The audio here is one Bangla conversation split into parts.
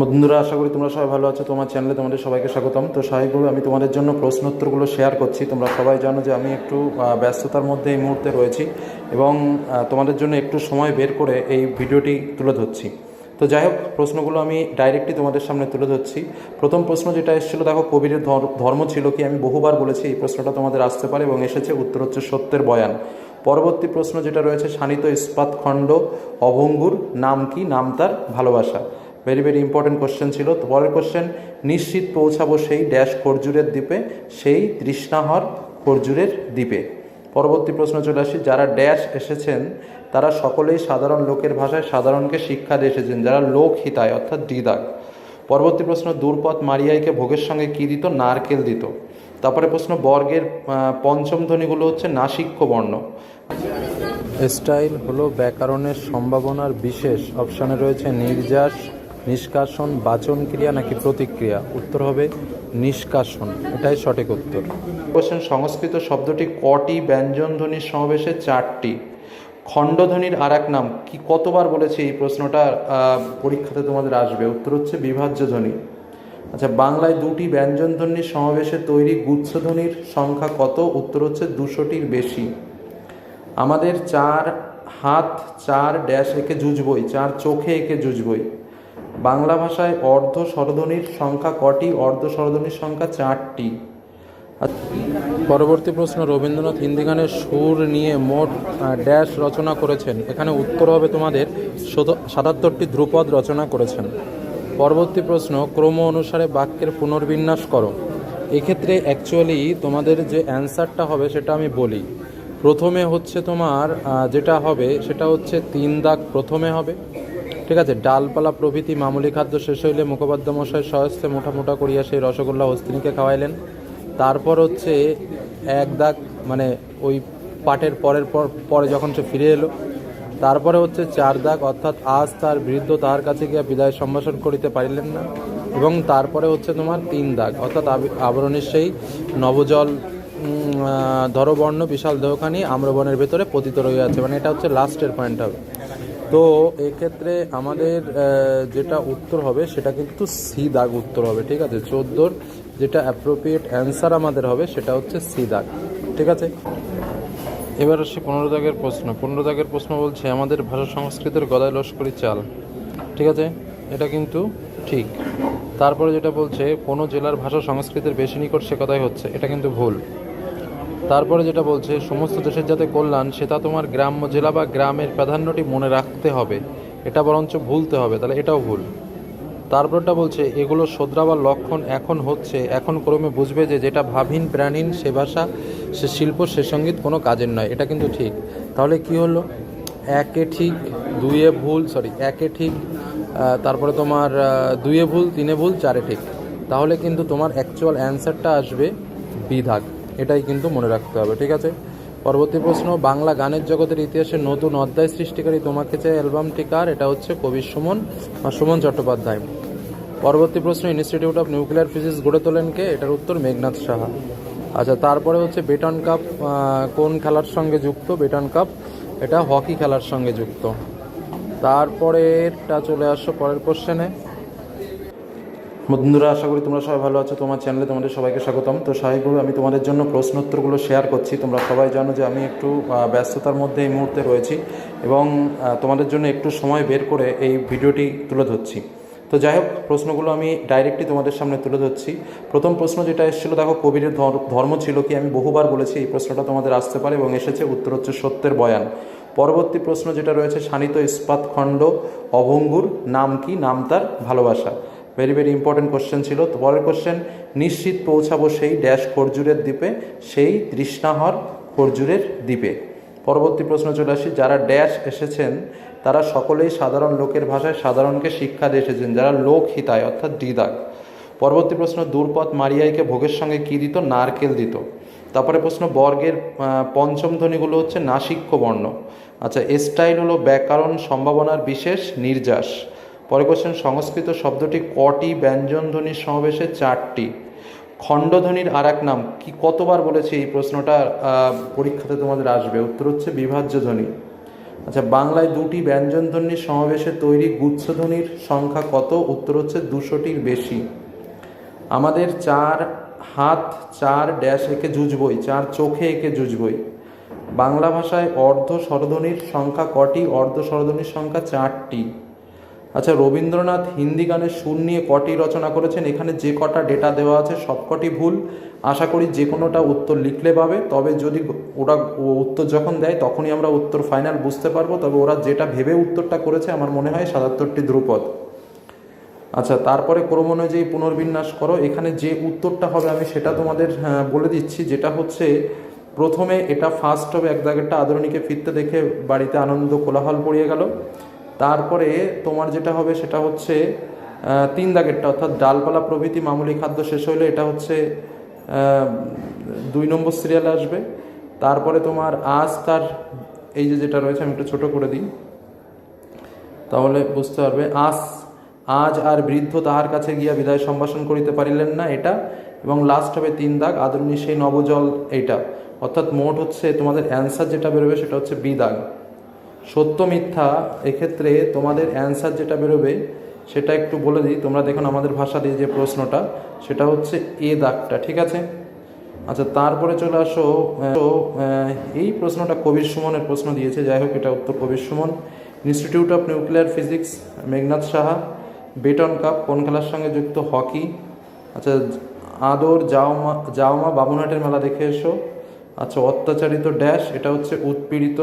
বন্ধুরা, আশা করি তোমরা সবাই ভালো আছো। তোমার চ্যানেলে তোমাদের সবাইকে স্বাগতম। তো স্বাভাবিকভাবে আমি তোমাদের জন্য প্রশ্নোত্তরগুলো শেয়ার করছি। তোমরা সবাই জানো যে আমি একটু ব্যস্ততার মধ্যে এই মুহূর্তে রয়েছি এবং তোমাদের জন্য একটু সময় বের করে এই ভিডিওটি তুলে ধরছি। তো যাই হোক, প্রশ্নগুলো আমি ডাইরেক্টলি তোমাদের সামনে তুলে ধরছি। প্রথম প্রশ্ন যেটা এসেছিল, দেখো, কবিরের ধর্ম ছিল কি? আমি বহুবার বলেছি এই প্রশ্নটা তোমাদের আসতে পারে এবং এসেছে উত্তর হচ্ছে সত্যের বয়ান। পরবর্তী প্রশ্ন যেটা রয়েছে, শানিত ইস্পাত খণ্ড, অভঙ্গুর, নাম কি? নাম তার ভালোবাসা। ভেরি ভেরি ইম্পর্টেন্ট কোশ্চেন ছিল। তো পরের কোশ্চেন নিশ্চিত পৌঁছাবো সেই ড্যাশ খরজুরের দ্বীপে, সেই তৃষ্ণাহর খরজুরের দ্বীপে। পরবর্তী প্রশ্ন চলে আসি, যারা ড্যাশ এসেছেন, তারা সকলেই সাধারণ লোকের ভাষায় সাধারণকে শিক্ষা দিয়ে এসেছেন, যারা লোক হিতায়, অর্থাৎ দিদাগ পরবর্তী প্রশ্ন দূরপথ মারিয়াইকে ভোগের সঙ্গে কী দিত? নারকেল দিত। তারপরে প্রশ্ন, বর্গের পঞ্চম ধ্বনিগুলো হচ্ছে নাসিক্য বর্ণ স্টাইল হলো ব্যাকরণের সম্ভাবনার বিশেষ, অপশানে রয়েছে নির্যাস নিষ্কাশন, বাচন ক্রিয়া নাকি প্রতিক্রিয়া? উত্তর হবে নিষ্কাশন। এটাই সঠিক উত্তর। কোশ্চেন, সংস্কৃত শব্দটি কটি ব্যঞ্জন ধ্বনির সমাবেশে চারটি? খণ্ডধ্বনির আর এক নাম। কি কতবার বলেছি এই প্রশ্নটা পরীক্ষাতে তোমাদের আসবে। উত্তর হচ্ছে বিভাজ্য ধ্বনি। আচ্ছা বাংলায় দুটি ব্যঞ্জন ধ্বনির সমাবেশে তৈরি গুচ্ছধ্বনির সংখ্যা কত? উত্তর হচ্ছে দুশোটির বেশি। আমাদের চার হাত, চার ড্যাশ এঁকে জুজবই চার চোখে এঁকে জুজবই বাংলা ভাষায় অর্ধ স্বরধ্বনির সংখ্যা কটি? অর্ধ স্বরধ্বনির সংখ্যা চারটি। পরবর্তী প্রশ্ন, রবীন্দ্রনাথ হিন্দি গানের সুর নিয়ে মোট ড্যাশ রচনা করেছেন। এখানে উত্তর হবে তোমাদের সাতাত্তরটি ধ্রুপদ রচনা করেছেন। পরবর্তী প্রশ্ন, ক্রম অনুসারে বাক্যের পুনর্বিন্যাস করো। এক্ষেত্রে অ্যাকচুয়ালি তোমাদের যে অ্যান্সারটা হবে সেটা আমি বলি। প্রথমে হচ্ছে তোমার যেটা হবে সেটা হচ্ছে তিন দাগ প্রথমে হবে। ঠিক আছে, ডালপালা প্রভৃতি মামুলি খাদ্য শেষ হইলে মুখোপাধ্যায় মশাই সহস্তে মোটা মোটা করিয়া সেই রসগোল্লা হস্তিনীকে খাওয়াইলেন। তারপর হচ্ছে এক দাগ মানে ওই পাটের পরের পর, পরে যখন সে ফিরে এলো, তারপরে হচ্ছে চার দাগ, অর্থাৎ আজ তার বৃদ্ধ তার কাছে গিয়া বিদায় সম্ভাষণ করিতে পারিলেন না এবং তারপরে হচ্ছে তোমার তিন দাগ, অর্থাৎ আবরণের সেই নবজল ধরবর্ণ, বিশাল দেহখানি আম্রবনের ভেতরে পতিত রইয়াছে মানে এটা হচ্ছে লাস্টের পয়েন্ট হবে। তো এক্ষেত্রে আমাদের যেটা উত্তর হবে সেটা কিন্তু সি দাগ উত্তর হবে, ঠিক আছে? চোদ্দোর যেটা অ্যাপ্রোপ্রিয়েট অ্যান্সার আমাদের হবে সেটা হচ্ছে সি দাগ, ঠিক আছে? এবার আসি পনেরো দাগের প্রশ্ন। পনেরো দাগের প্রশ্ন বলছে, আমাদের ভাষা সংস্কৃতের গদায় লস্করি চাল। ঠিক আছে? এটা কিন্তু ঠিক। তারপরে যেটা বলছে, কোনো জেলার ভাষা সংস্কৃতের বেশি নিকট সে কথাই হচ্ছে। এটা কিন্তু ভুল। তারপরে যেটা বলছে, সমস্ত দেশের যাতে কল্যাণ, সেটা তোমার গ্রাম্য জেলা বা গ্রামের প্রাধান্যটি মনে রাখতে হবে। এটা বরঞ্চ ভুলতে হবে, তাহলে এটাও ভুল। তারপরটা বলছে, এগুলো শোধরাবার লক্ষণ এখন হচ্ছে, এখন ক্রমে বুঝবে যে যেটা ভাবহীন, প্রাণহীন, সে ভাষা, সে শিল্প, সে সংগীত কোনো কাজের নয়। এটা কিন্তু ঠিক। তাহলে কি হলো? একে ঠিক দুইয়ে ভুল সরি একে ঠিক তারপরে তোমার দুইয়ে ভুল, তিনে ভুল, চারে ঠিক। তাহলে কিন্তু তোমার অ্যাকচুয়াল অ্যান্সারটা আসবে বিধাগ এটাই কিন্তু মনে রাখতে হবে, ঠিক আছে? পরবর্তী প্রশ্ন, বাংলা গানের জগতের ইতিহাসে নতুন অধ্যায় সৃষ্টিকারী তোমাকে চাই অ্যালবামটি কার? এটা হচ্ছে কবি সুমন বা সুমন চট্টোপাধ্যায়। পরবর্তী প্রশ্ন ইনস্টিটিউট অফ নিউক্লিয়ার ফিজিক্স গড়ে তোলেন কে? এটার উত্তর মেঘনাথ সাহা। আচ্ছা তারপরে হচ্ছে বেটন কাপ কোন খেলার সঙ্গে যুক্ত? বেটন কাপ, এটা হকি খেলার সঙ্গে যুক্ত। তারপরেটা চলে আসো পরের কোশ্চেনে বন্ধুরা, আশা করি তোমরা সবাই ভালো আছো। তোমার চ্যানেলে তোমাদের সবাইকে স্বাগতম। তো স্বাভাবিকভাবে আমি তোমাদের জন্য প্রশ্নোত্তরগুলো শেয়ার করছি। তোমরা সবাই জানো যে আমি একটু ব্যস্ততার মধ্যে এই মুহূর্তে রয়েছি এবং তোমাদের জন্য একটু সময় বের করে এই ভিডিওটি তুলে ধরছি। তো যাই হোক, প্রশ্নগুলো আমি ডাইরেক্টলি তোমাদের সামনে তুলে ধরছি। প্রথম প্রশ্ন যেটা এসেছিল, দেখো কবিরের ধর- ধর্ম ছিল কি? আমি বহুবার বলেছি এই প্রশ্নটা তোমাদের আসতে পারে এবং এসেছে উত্তর হচ্ছে সত্যের বয়ান। পরবর্তী প্রশ্ন যেটা রয়েছে, শানিত ইস্পাত খণ্ড অভঙ্গুর নাম কি? নাম তার ভালোবাসা। ভেরি ভেরি ইম্পর্টেন্ট কোশ্চেন ছিল। তো পরের কোশ্চেন নিশ্চিত পৌঁছাবো সেই ড্যাশ খরজুরের দ্বীপে, সেই তৃষ্ণাহর খরজুরের দ্বীপে। পরবর্তী প্রশ্ন চলে আসি, যারা ড্যাশ এসেছেন, তারা সকলেই সাধারণ লোকের ভাষায় সাধারণকে শিক্ষা দিয়ে এসেছেন, যারা লোক হিতায়, অর্থাৎ দিদাগ পরবর্তী প্রশ্ন দূরপথ মারিয়াইকে ভোগের সঙ্গে কী দিত? নারকেল দিত। তারপরে প্রশ্ন, বর্গের পঞ্চম ধ্বনিগুলো হচ্ছে নাসিক্য বর্ণ আচ্ছা স্টাইল হলো ব্যাকরণ সম্ভাবনার বিশেষ নির্যাস। পরে কোশ্চেন সংস্কৃত শব্দটি কটি ব্যঞ্জন ধ্বনির সমাবেশে চারটি? খণ্ডধ্বনির আর এক নাম, কি কতবার বলেছি এই প্রশ্নটা পরীক্ষাতে তোমাদের আসবে। উত্তর হচ্ছে বিভাজ্য ধ্বনি। আচ্ছা বাংলায় দুটি ব্যঞ্জনধ্বনির সমাবেশে তৈরি গুচ্ছধ্বনির সংখ্যা কত? উত্তর হচ্ছে দুশোটির বেশি। আমাদের চার হাত, চার ড্যাশ একে জুজবই চার চোখে একে জুজবই বাংলা ভাষায় অর্ধ স্বরধ্বনির সংখ্যা কটি? অর্ধ স্বরধ্বনির সংখ্যা চারটি। আচ্ছা রবীন্দ্রনাথ হিন্দি গানের সুর নিয়ে কটি রচনা করেছেন? এখানে যে কটা ডেটা দেওয়া আছে সবকটি ভুল। আশা করি যে কোনোটা উত্তর লিখলে পাবে। তবে যদি ওরা উত্তর যখন দেয় তখনই আমরা উত্তর ফাইনাল বুঝতে পারব। তবে ওরা যেটা ভেবে উত্তরটা করেছে আমার মনে হয় সাতাত্তরটি ধ্রুপদ। আচ্ছা তারপরে ক্রম অনুযায়ী পুনর্বিন্যাস করো। এখানে যে উত্তরটা হবে আমি সেটা তোমাদের হ্যাঁ, বলে দিচ্ছি। যেটা হচ্ছে প্রথমে এটা ফার্স্ট হবে এক দাগেরটা আদরণীকে ফিরতে দেখে বাড়িতে আনন্দ কোলাহল পড়িয়ে গেল। তারপরে তোমার যেটা হবে সেটা হচ্ছে তিন দাগেরটা, অর্থাৎ ডালপালা প্রভৃতি মামুলি খাদ্য শেষ হলে এটা হচ্ছে দুই নম্বর সিরিয়ালে আসবে। তারপরে তোমার আজ তার, এই যে যেটা রয়েছে, আমি একটু ছোট করে দিই। তাহলে বুঝতে পারবে আজ আজ আর বৃদ্ধ তাহার কাছে গিয়া বিদায় সম্ভাষণ করিতে পারিলেন না এটা, এবং লাস্ট হবে তিন দাগ, আদরণী সেই নবজল এইটা। অর্থাৎ মোট হচ্ছে তোমাদের অ্যান্সার যেটা বেরোবে সেটা হচ্ছে বি দাগ। সত্য মিথ্যা এক্ষেত্রে তোমাদের অ্যান্সার যেটা বেরোবে, সেটা একটু বলে দিই। তোমরা দেখুন আমাদের ভাষা দিয়ে যে প্রশ্নটা, সেটা হচ্ছে এ দাগটা, ঠিক আছে? আচ্ছা তারপরে চলে আসো এই প্রশ্নটা কবির সুমনের প্রশ্ন দিয়েছে। যাই হোক, এটা উত্তর Kabir Suman. Institute of nuclear physics Meghnath Saha. Beighton cup কোন খেলার সঙ্গে যুক্ত হকি? আচ্ছা আদর যাওমা যাওমা বাবুনহাটের মেলা দেখে এসো। আচ্ছা অত্যাচারিত ড্যাশ এটা হচ্ছে উৎপীড়িত।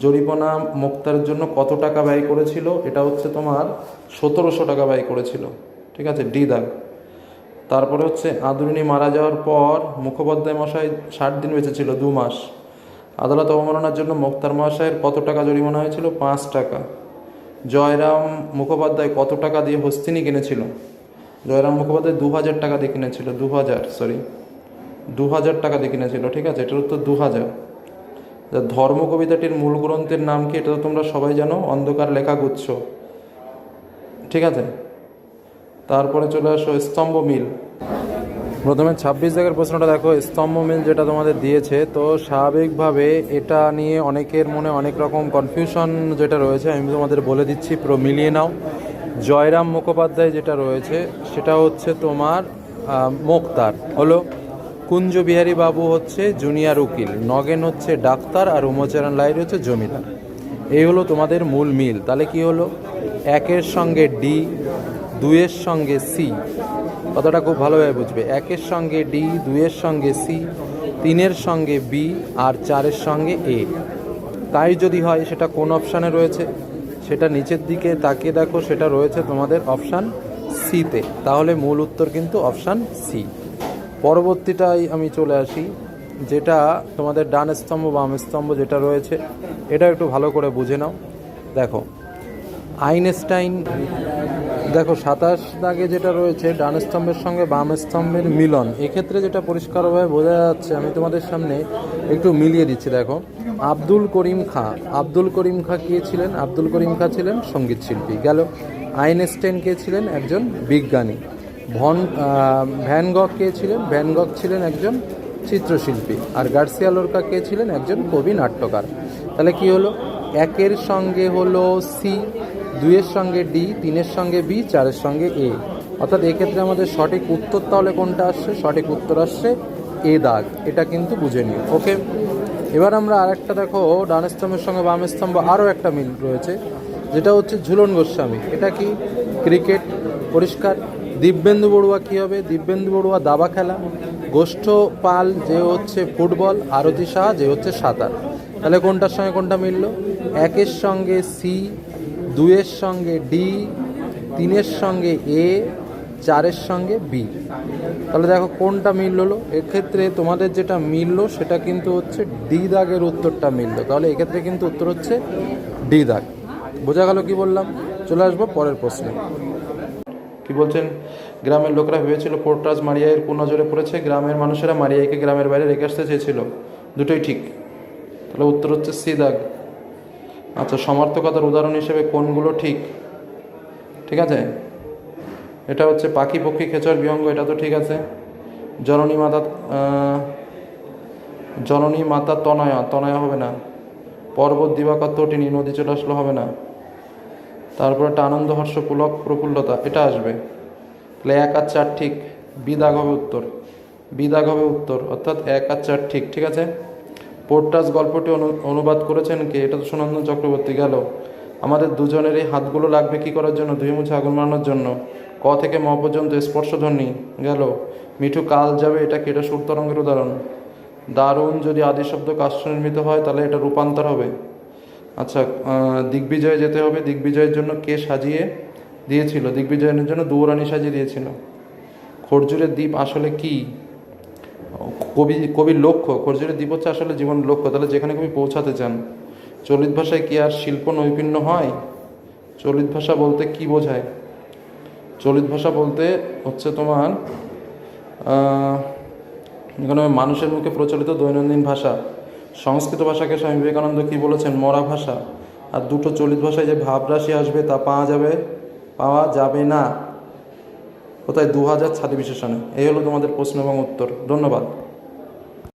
জরিপনা মুক্তার জন্য কত টাকা ব্যয় করেছিল? এটা হচ্ছে তোমার সতেরোশো টাকা ব্যয় করেছিল। ঠিক আছে? ডি দাগ। তারপরে হচ্ছে আদরুণী মারা যাওয়ার পর মুখোপাধ্যায় মশাই ষাট দিন বেঁচে ছিল দু মাস। আদালত অবমাননার জন্য মোক্তার মশাইয়ের কত টাকা জরিমানা হয়েছিল? পাঁচ টাকা। জয়রাম মুখোপাধ্যায় কত টাকা দিয়ে হস্তিনী কিনেছিল? জয়রাম মুখোপাধ্যায় দু হাজার টাকা দিয়ে কিনেছিল, দু হাজার সরি দু হাজার টাকা দিয়ে কিনেছিল, ঠিক আছে? এটার উত্তর দু হাজার। ধর্ম কবিতাটির মূল গ্রন্থের নাম কি? এটা তো তোমরা সবাই জানো, অন্ধকার লেখা গুচ্ছ। ঠিক আছে? তারপরে চলে আসো, স্তম্ভ মিল। প্রথমে ছাব্বিশ জায়গার প্রশ্নটা দেখো, স্তম্ভ মিল যেটা তোমাদের দিয়েছে, তো স্বাভাবিকভাবে এটা নিয়ে অনেকের মনে অনেক রকম কনফিউশন যেটা রয়েছে, আমি তোমাদের বলে দিচ্ছি, পুরো মিলিয়ে নাও। জয়রাম মুখোপাধ্যায় যেটা রয়েছে, সেটা হচ্ছে তোমার মোক্তার। হলো কুঞ্জ বিহারী বাবু হচ্ছে জুনিয়র উকিল। নগেন হচ্ছে ডাক্তার আর উমচরণ লাইর হচ্ছে জমিদার। এই হলো তোমাদের মূল মিল। তাহলে কি হলো? একের সঙ্গে ডি, দুইয়ের সঙ্গে সি। কথাটা খুব ভালোভাবে বুঝবে। একের সঙ্গে ডি, দুইয়ের সঙ্গে সি, তিনের সঙ্গে বি আর চারের সঙ্গে এ। তাই যদি হয়, সেটা কোন অপশানে রয়েছে? সেটা নিচের দিকে তাকিয়ে দেখো, সেটা রয়েছে তোমাদের অপশান সিতে তাহলে মূল উত্তর কিন্তু অপশান সি। পরবর্তীটাই আমি চলে আসি, যেটা তোমাদের ডান স্তম্ভ, বাম স্তম্ভ যেটা রয়েছে, এটা একটু ভালো করে বুঝে নাও। দেখো, আইনস্টাইন, দেখো, সাতাশ দাগে যেটা রয়েছে, ডান স্তম্ভের সঙ্গে বাম স্তম্ভের মিলন। এক্ষেত্রে যেটা পরিষ্কারভাবে বোঝা যাচ্ছে, আমি তোমাদের সামনে একটু মিলিয়ে দিচ্ছি, দেখো। আব্দুল করিম খাঁ, আব্দুল করিম খাঁ কে ছিলেন? আব্দুল করিম খাঁ ছিলেন সংগীত শিল্পী গেল, আইনস্টাইন কে ছিলেন? একজন বিজ্ঞানী। ভন আহ, ভ্যান গক কে ছিলেন? ভ্যান গক ছিলেন একজন চিত্রশিল্পী। আর গার্সিয়া লোরকা কে ছিলেন? একজন কবি নাট্যকার। তাহলে কি হলো? একের সঙ্গে হলো সি দুইয়ের সঙ্গে ডি তিনের সঙ্গে বি চারের সঙ্গে এ। অর্থাৎ এক্ষেত্রে আমাদের সঠিক উত্তর তাহলে কোনটা আসছে? সঠিক উত্তর আসছে এ দাগ। এটা কিন্তু বুঝে নিও। ওকে? এবার আমরা আরেকটা দেখো ডান স্তম্ভের সঙ্গে বাম স্তম্ভ আরও একটা মিল রয়েছে। যেটা হচ্ছে ঝুলন গোস্বামী। এটা কি? ক্রিকেট পরিষ্কার দিব্যেন্দু বড়ুয়া কী হবে? দিব্যেন্দু বড়ুয়া দাবা খেলা। গোষ্ঠ পাল যে হচ্ছে ফুটবল, আরতি শাহ যে হচ্ছে সাঁতার। তাহলে কোনটার সঙ্গে কোনটা মিলল? একের সঙ্গে সি, দুইয়ের সঙ্গে ডি, তিনের সঙ্গে এ, চারের সঙ্গে বি। তাহলে দেখো কোনটা মিল হলো এক্ষেত্রে তোমাদের যেটা মিললো সেটা কিন্তু হচ্ছে ডি দাগের উত্তরটা মিললো। তাহলে এক্ষেত্রে কিন্তু উত্তর হচ্ছে ডি দাগ। বোঝা গেল কি বললাম? চলে আসব পরের প্রশ্নে। কি বলছেন? গ্রামের লোকরা ভেবেছিল পোর্টরাজ মারিয়াইয়ের কোন নজরে পড়েছে। গ্রামের মানুষেরা মারিয়াইকে গ্রামের বাইরে রেখে আসতে চেয়েছিল। দুটোই ঠিক। তাহলে উত্তর হচ্ছে সি দাগ। আচ্ছা সমার্থকতার উদাহরণ হিসেবে কোনগুলো ঠিক? ঠিক আছে? এটা হচ্ছে পাখি, পক্ষী, খেচর, বিহঙ্গ, এটা তো ঠিক আছে। জননী মাতা জননী মাতা তনয়া তনয়া হবে না। পর্বত দিবাকর তটিনী নদী চলে আসলে হবে না। তারপর একটা আনন্দ হর্ষ পুলক প্রফুল্লতা, এটা আসবে। তাহলে এক আর চার ঠিক বিদাগ হবে উত্তর। বিদাগ হবে উত্তর, অর্থাৎ এক আর চার ঠিক ঠিক আছে? পোর্টাস গল্পটি অনু- অনুবাদ করেছেন কে? এটা তো সুনন্দন চক্রবর্তী গেল। আমাদের দুজনের এই হাতগুলো লাগবে কি করার জন্য? ধুয়ে মুছে আগুন মারানোর জন্য। ক থেকে ম পর্যন্ত স্পর্শধ্বনি গেল। মিঠু, কাল যাবে, এটা কি? এটা সুর তরঙ্গের উদাহরণ। দারুণ যদি আদি শব্দ কাষ্ঠ নির্মিত হয়, তাহলে এটা রূপান্তর হবে। আচ্ছা দিগ্বিজয়ে যেতে হবে। দিগ্বিজয়ের জন্য কে সাজিয়ে দিয়েছিল? দিগ্বিজয়ের জন্য দৌড়ানি সাজিয়ে দিয়েছিল। খরজুরের দ্বীপ আসলে কি? কবি, কবির লক্ষ্য? খরজুরের দ্বীপ হচ্ছে আসলে জীবন লক্ষ্য। তাহলে যেখানে কবি পৌঁছাতে চান, চলিত ভাষায় কি আর শিল্প নৈপুণ্য হয়? চলিত ভাষা বলতে কি বোঝায়? চলিত ভাষা বলতে হচ্ছে তোমার এখানে মানুষের মুখে প্রচলিত দৈনন্দিন ভাষা। সংস্কৃত ভাষাকে স্বামী বিবেকানন্দ কী বলেছেন? মরা ভাষা। আর দুটো চলিত ভাষায় যে ভাবরাশি আসবে তা পাওয়া যাবে? পাওয়া যাবে না। কোথায়? দু হাজার ছাতি বিশেষণে এই হলো তোমাদের প্রশ্ন এবং উত্তর। ধন্যবাদ।